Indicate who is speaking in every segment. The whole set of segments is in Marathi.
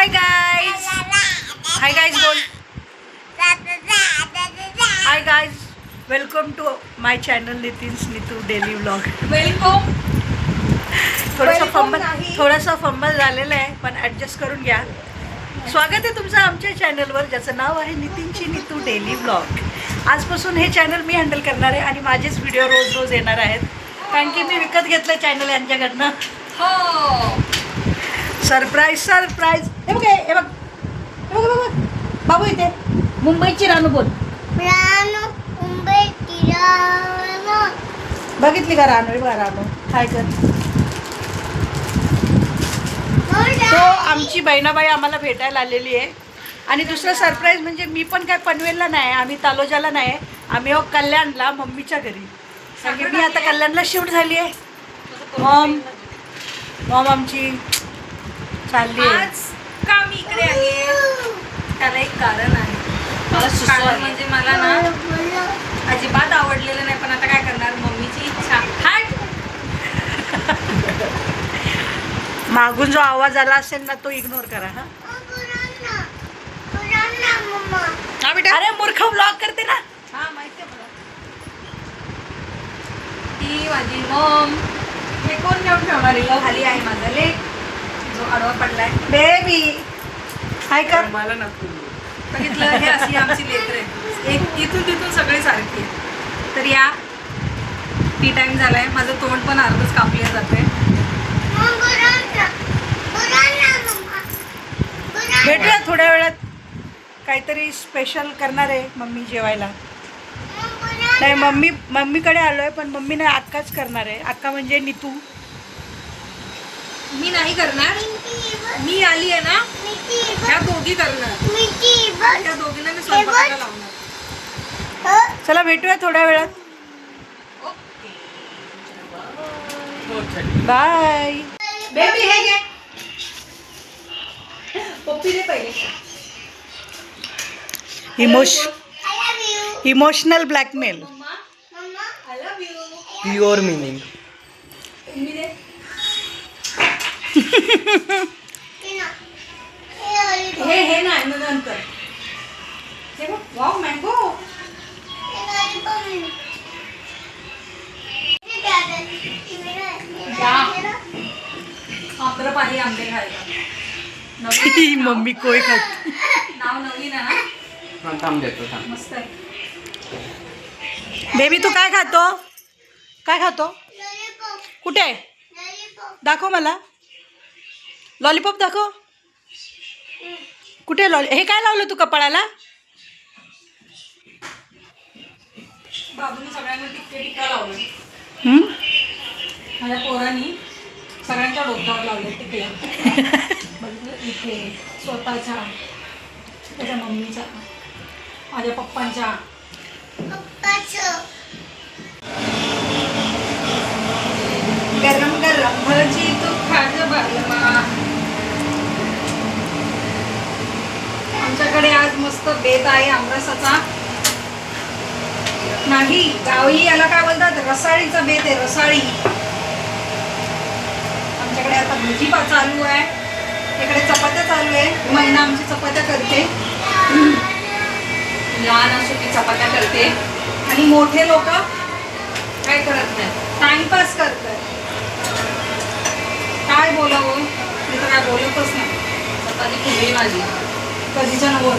Speaker 1: हाय गाईज हाय गाईज बोल hi guys welcome to my channel Nitin स्नितू daily vlog
Speaker 2: welcome
Speaker 1: थोडासा फंबल. थोडासा फंबल झालेला आहे पण ॲडजस्ट करून घ्या. स्वागत आहे तुमचं आमच्या चॅनलवर ज्याचं नाव आहे नितीनची नितू डेली ब्लॉग आजपासून हे चॅनल मी हँडल करणार आहे आणि माझेच व्हिडिओ रोज रोज येणार आहेत. कारण की मी विकत घेतलं चॅनल यांच्याकडनं.
Speaker 2: हो.
Speaker 1: सरप्राईज सरप्राईज हे बघ हे हे बघ हे बघ हे बघ, बाबू इथे. मुंबईची रानू बोल. बघितली का रानू? हे बघा रानू. हाय कर तो आमची बहिणाबाई आम्हाला भेटायला आलेली आहे. आणि दुसरं सरप्राईज म्हणजे मी पण काय पनवेलला नाही आम्ही तालोजाला नाही. आम्ही हो कल्याणला मम्मीच्या घरी. मी आता कल्याणला शिफ्ट झाली आहे. मॉम मॉम आमची चालली आहे.
Speaker 2: आज का मी इकडे आली त्याला एक कारण आहे.
Speaker 1: मला.
Speaker 2: म्हणजे मला ना अजिबात आवडलेलं नाही पण आता काय करणार? मम्मीची इच्छा.
Speaker 1: मागून जो आवाज आला असेल ना तो इग्नोर करा हा.
Speaker 2: बेटा.
Speaker 1: अरे मूर्ख ब्लॉग करते ना.
Speaker 2: हा माहिती आहे मला. ती माझी मॉम हे कोण घेऊन ठेवणार? खाली आहे माझा लेक जो आडवा पडलाय.
Speaker 1: बेबी हाय कर
Speaker 3: मला नको.
Speaker 2: बघितलं हे अशी आमची लेकर आहे एक इथून तिथून सगळे सारखी आहे. तर या टी टाइम झालाय. माझं तोंड पण अर्धच कापले जाते
Speaker 1: भेटूया थोड्या वेळात. काहीतरी स्पेशल करणार आहे मम्मी जेवायला. नाही मम्मी मम्मीकडे आलोय पण मम्मी नाही अक्काच करणार आहे. अक्का म्हणजे नितू.
Speaker 2: मी नाही करणार. मी आली आहे ना ह्या दोघी करणार. त्या दोघींना मी स्वयंपाकाला लावणार.
Speaker 1: चला भेटूया थोड्या वेळात.
Speaker 3: हो
Speaker 1: बाय.
Speaker 2: बेबी हे घे. पप्पी दे पहिले.
Speaker 1: इमोश emotional blackmail.
Speaker 2: Mamma I love you
Speaker 3: pure meaning
Speaker 2: हे हे नाही मग नंतर हे बघ वाव मँगो आंब्र पाहिजे आंबे खायला नवीन
Speaker 1: मम्मी कोय खात
Speaker 2: नाव नवीन आहे ना
Speaker 3: हा थांब देतो थांब
Speaker 2: मस्त आहे
Speaker 1: बेबी तू काय खातो काय खातो कुठे आहे दाखव मला लॉलीपॉप दाखव. कुठे लॉली हे काय लावलं तू कपाळाला?
Speaker 2: बाबूने सगळ्यांना टिक्के टिक्का लावलं.
Speaker 1: हं?
Speaker 2: माझ्या पोरांनी सगळ्यांच्या डोक्यावर लावले टिकल्या बघितलं? इथे स्वतःच्या त्याच्या मम्मीच्या माझ्या पप्पांच्या. गरम गरम भजी तू खाज बालमा आमच्याकडे आज मस्त बेत आहे आमरसाचा. नाही गावी याला काय बोलतात? रसाळीचा बेत आहे रसाळी. आमच्याकडे आता भजीपा चालू आहे. इकडे चपात्या चालू आहे. महिना आमची चपात्या करते. लहान असो की चपात्या करते. आणि मोठे लोक काय करत नाही टाइमपास करतात. काय बोलावं? मी तर काय बोलतच नाही. चपाती खुली माझी. कधीच्या नव्वद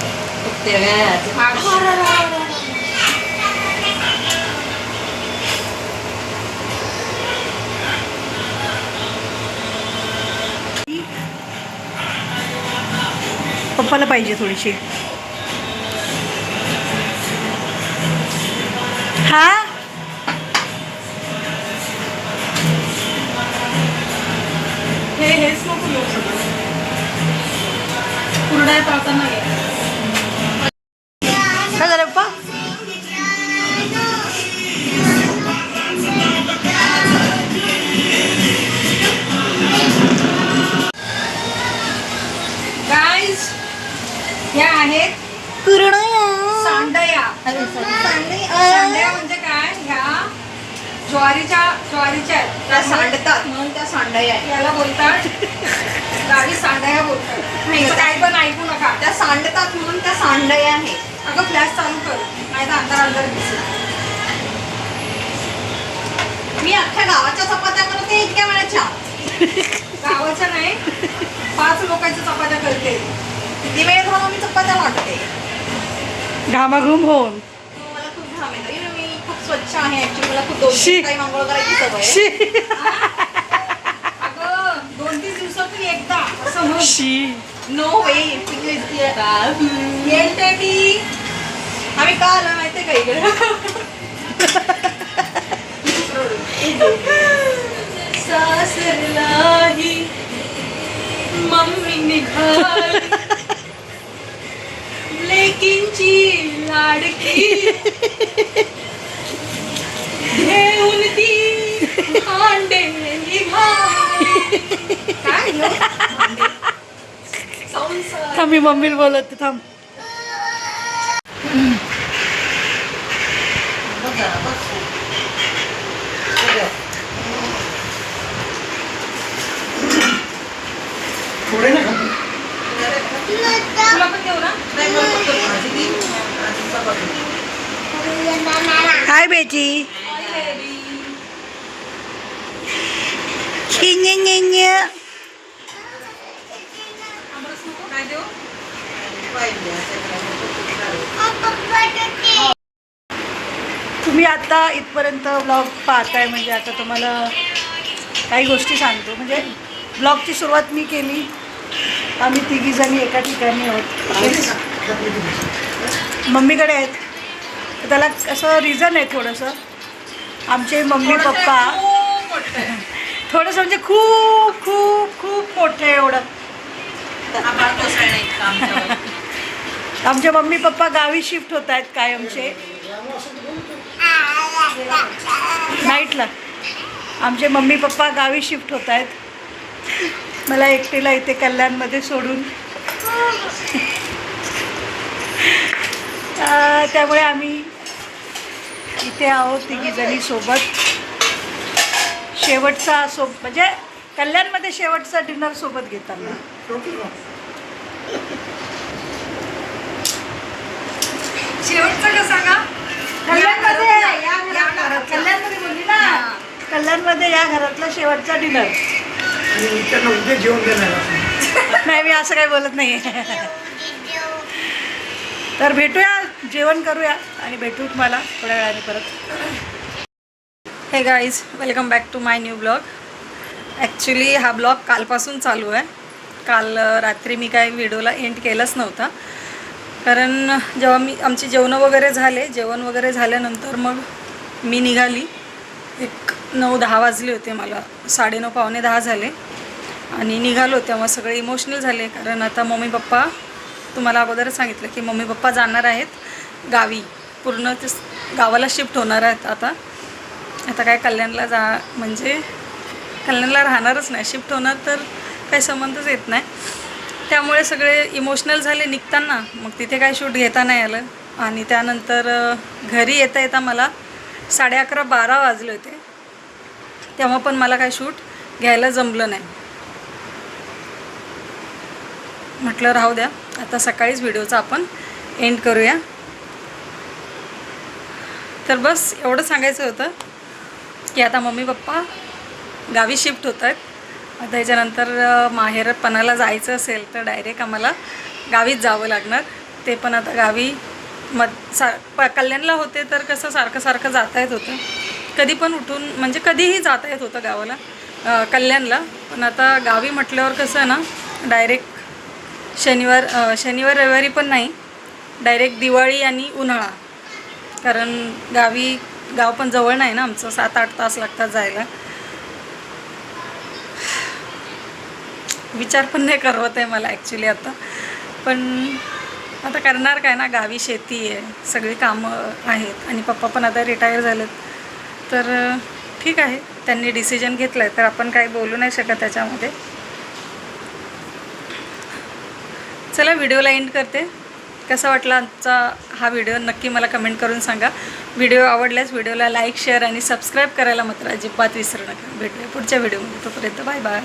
Speaker 1: पप्पाला पाहिजे थोडीशी. हा?
Speaker 2: हे हेच नको कुरड्या
Speaker 1: काय झालं पप्पा?
Speaker 2: गाईज ह्या आहेत सांडया. सांडया म्हणजे काय? ह्या ज्वारीच्या ज्वारीच्या आहेत. त्या सांडतात म्हणून त्या सांडया आहेत. याला बोलतात सांडतात म्हणून त्या सांडय आहे अगं फ्लॅश चालू कर. नाही तर अंधार अंधार
Speaker 1: मी अख्ख्या गावाच्या चपात्या करते इतक्या वेळाच्या.
Speaker 2: गावाच्या नाही पाच लोकांच्या चपात्या करते.
Speaker 1: किती वेळ झाला मी चपात्या वाटते? घामाघूम होऊन.
Speaker 2: हो, मला खूप मी खूप स्वच्छ आहे. ऍक्च्युली मला खूप दोन काही आंघोळ करायची सवय अगं दोन तीन दिवसातून एकदा असं नो वे येईल ते ती आम्ही का आलो माहितीये का इकडे सासरलाही मम्मी निघाली. लेकींची लाडकी. घेऊन ती भांडे निघाली. काय
Speaker 1: थांब मी मम्मीला बोलत थांब
Speaker 2: तुला पण देऊ ना
Speaker 1: हाय बेटी
Speaker 2: देऊ?
Speaker 1: तुम्ही आता इथपर्यंत ब्लॉग पाहताय म्हणजे आता तुम्हाला काही गोष्टी सांगतो. म्हणजे ब्लॉगची सुरुवात मी केली. आम्ही तिघीजणी एका ठिकाणी आहोत. मम्मीकडे आहेत. त्याला असं रिझन आहे थोडंसं. आमचे मम्मी पप्पा. थोडंसं म्हणजे खूप खूप खूप मोठं आहे एवढं.
Speaker 2: आभाळ इतकं आमच्यावर.
Speaker 1: आमचे मम्मी पप्पा गावी शिफ्ट होत आहेत कायमचे नाईटला आमचे मम्मी पप्पा गावी शिफ्ट होत आहेत. मला एकटीला इथे कल्याणमध्ये सोडून. अं, त्यामुळे आम्ही इथे आहोत तिघीजणी सोबत. शेवटचा सो म्हणजे कल्याणमध्ये शेवटचा डिनर सोबत घेताना.
Speaker 2: शेवटचं का सांगा?
Speaker 1: कल्याणमध्ये
Speaker 2: या.
Speaker 1: घरात कल्याणमध्ये बोलली ना. कल्याणमध्ये या घरातला शेवटचा डिनर
Speaker 4: आणि त्यांना उद्या जेवण देणार
Speaker 1: नाही मी असं काही बोलत नाही तर भेटूया जेवण करूया आणि भेटू तुम्हाला थोड्या वेळाने परत.
Speaker 2: Hey guys welcome back to my new blog actually हा ब्लॉग कालपासून चालू आहे. काल रात्री मी काय व्हिडिओला एंड केलंच नव्हता. कारण जेव्हा मी आमची जेवणं वगैरे झाले जेवण वगैरे झाल्यानंतर मग मी निघाली. एक नऊ दहा वाजले होते मला. साडेनऊ पावणे दहा झाले. आणि निघालो तेव्हा सगळे इमोशनल झाले. कारण आता मम्मी पप्पा तुम्हाला अगोदरच सांगितलं की मम्मी पप्पा जाणार आहेत गावी. पूर्ण ते गावाला शिफ्ट होणार आहेत आता. आता काय कल्याणला जा म्हणजे कल्याणला राहणारच नाही. शिफ्ट होणार तर काही संबंधच येत नाही. त्यामुळे सगळे इमोशनल झाले निघताना. मग तिथे काय शूट घेता नाही आलं. आणि त्यानंतर घरी येता येता मला साडे अकरा बारा वाजले होते. तेव्हा पण मला काय शूट घ्यायला जमलं नाही. म्हटलं राहू द्या. आता सकाळीच व्हिडिओचा आपण एंड करूया. तर बस एवढं सांगायचं होतं की आता मम्मी पप्पा गावी शिफ्ट होत आहेत आता ह्याच्यानंतर माहेरपणाला जायचं असेल तर डायरेक्ट आम्हाला गावीच जावं लागणार. ते पण आता गावी मग सा प कल्याणला होते तर कसं सारखं सारखं जाता येत होतं. कधी पण उठून म्हणजे कधीही जाता येत होतं गावाला कल्याणला. पण आता गावी म्हटल्यावर कसं आहे ना डायरेक्ट शनिवार शनिवार रविवारी पण नाही. डायरेक्ट दिवाळी आणि उन्हाळा. कारण गावी गाव पण जवळ नाही ना आमचं. सात आठ तास लागतात जायला. विचार पण नाही करवत आहे मला ॲक्च्युली आता. पण आता करणार काय ना गावी शेती आहे सगळी कामं आहेत आणि पप्पा पण आता रिटायर झालेत. तर ठीक आहे त्यांनी डिसिजन घेतलं आहे तर आपण काही बोलू नाही शकत त्याच्यामध्ये. चला व्हिडिओला एंड करते. कसा वाटला आमचा हा व्हिडिओ नक्की मला कमेंट करून सांगा. व्हिडिओ आवडल्यास व्हिडिओला लाईक शेअर आणि सबस्क्राईब करायला मात्र अजिबात विसरू नका. भेटूया पुढच्या व्हिडिओमध्ये तोपर्यंत बाय बाय